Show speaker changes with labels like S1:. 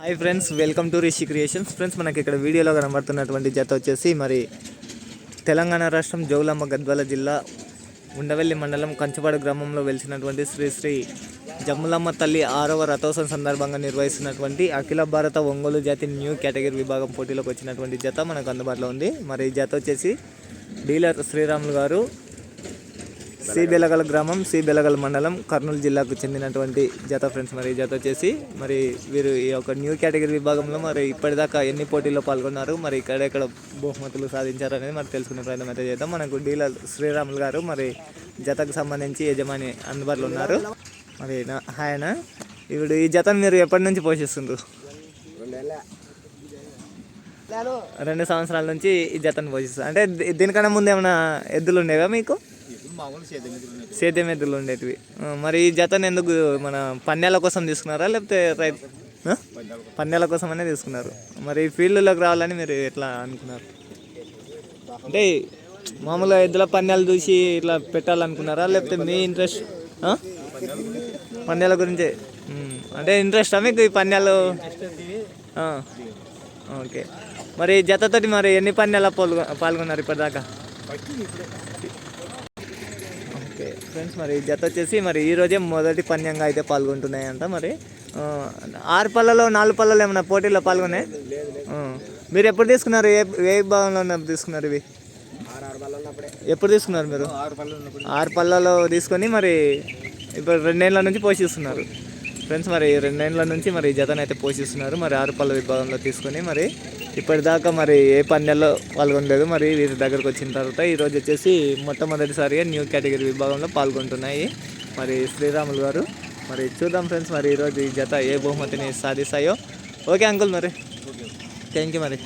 S1: Hi friends welcome to Rishi Creations friends మనకి ఇక్కడ వీడియోలో కనబడుతున్నటువంటి జత వచ్చేసి మరి తెలంగాణ రాష్ట్రం జౌలమ్మ గద్వాల జిల్లా ఉండవెల్లి మండలం కంచపాడు గ్రామంలో వెలిసినటువంటి శ్రీ శ్రీ జమ్ములమ్మ తల్లి ఆరవ రథోత్సవం సందర్భంగా నిర్వహిస్తున్నటువంటి అఖిల భారత ఒంగోలు జాతి న్యూ కేటగిరీ విభాగం పోటీలోకి వచ్చినటువంటి జత మనకు అందుబాటులో ఉంది. మరి ఈ జత వచ్చేసి డీలర్ శ్రీరాములు గారు సి బెలగల గ్రామం సి బెలగల మండలం కర్నూలు జిల్లాకు చెందినటువంటి జత ఫ్రెండ్స్ మరి ఈ జత వచ్చేసి మరి వీరు ఈ యొక్క న్యూ కేటగిరీ విభాగంలో మరి ఇప్పటిదాకా ఎన్ని పోటీల్లో పాల్గొన్నారు మరి ఇక్కడెక్కడ బహుమతులు సాధించారు అనేది మరి తెలుసుకునే ప్రయత్నం అయితే చేద్దాం. మనకు డీలర్ శ్రీరాములు గారు మరి జతకు సంబంధించి యజమాని అందుబాటులో ఉన్నారు. మరి ఆయన ఇప్పుడు ఈ జతను మీరు ఎప్పటి నుంచి పోషిస్తుండ్రు? రెండు సంవత్సరాల నుంచి ఈ జతను పోషిస్తారు అంటే దీనికన్నా ముందు ఏమైనా ఎద్దులు ఉండేవా మీకు? సేద్యం ఎద్దులు ఉండేటివి? మరి ఈ జతను ఎందుకు మన పన్నెల కోసం తీసుకున్నారా? లేకపోతే రైతు? పన్నెల కోసమనే తీసుకున్నారు. మరి ఈ ఫీల్డ్లోకి రావాలని మీరు ఎట్లా అనుకున్నారు? అంటే మామూలుగా ఎద్దుల పన్నెలు చూసి ఇట్లా పెట్టాలనుకున్నారా? లేకపోతే మీ ఇంట్రెస్ట్ పన్నెల గురించే. అంటే ఇంట్రెస్టా మీకు ఈ పన్నెలు ఓకే. మరి ఈ జతతోటి మరి ఎన్ని పన్నెల పాల్గొ పాల్గొన్నారు ఇప్పటిదాకా? ఓకే. ఫ్రెండ్స్ మరి జత వచ్చేసి మరి ఈ రోజే మొదటి పన్యంగా అయితే పాల్గొంటున్నాయంట. మరి ఆ, ఆరు పళ్ళలో నాలుగు పళ్ళలో ఏమైనా పోటీలో పాల్గొన్నాయి? మీరు ఎప్పుడు తీసుకున్నారు? ఏ ఏ భాగంలో ఉన్నప్పుడు తీసుకున్నారు ఇవి? ఎప్పుడు తీసుకున్నారు మీరు? ఆరు పళ్ళలో తీసుకొని మరి ఇప్పుడు రెండేళ్ళ నుంచి పోషిస్తున్నారు. ఫ్రెండ్స్ మరి రెండేళ్ళ నుంచి మరి ఈ జతను అయితే పోషిస్తున్నారు. మరి ఆరు పళ్ళ విభాగంలో తీసుకొని మరి ఇప్పటిదాకా మరి ఏ పందెల్లో పాల్గొనలేదు. మరి వీరి దగ్గరకు వచ్చిన తర్వాత ఈరోజు వచ్చేసి మొట్టమొదటిసారిగా న్యూ కేటగిరీ విభాగంలో పాల్గొంటున్నాయి. మరి శ్రీరాములు గారు మరి చూద్దాం ఫ్రెండ్స్ మరి ఈరోజు ఈ జత ఏ బహుమతిని సాధిస్తాయో. ఓకే అంకుల్ మరి. థ్యాంక్ యూ మరి.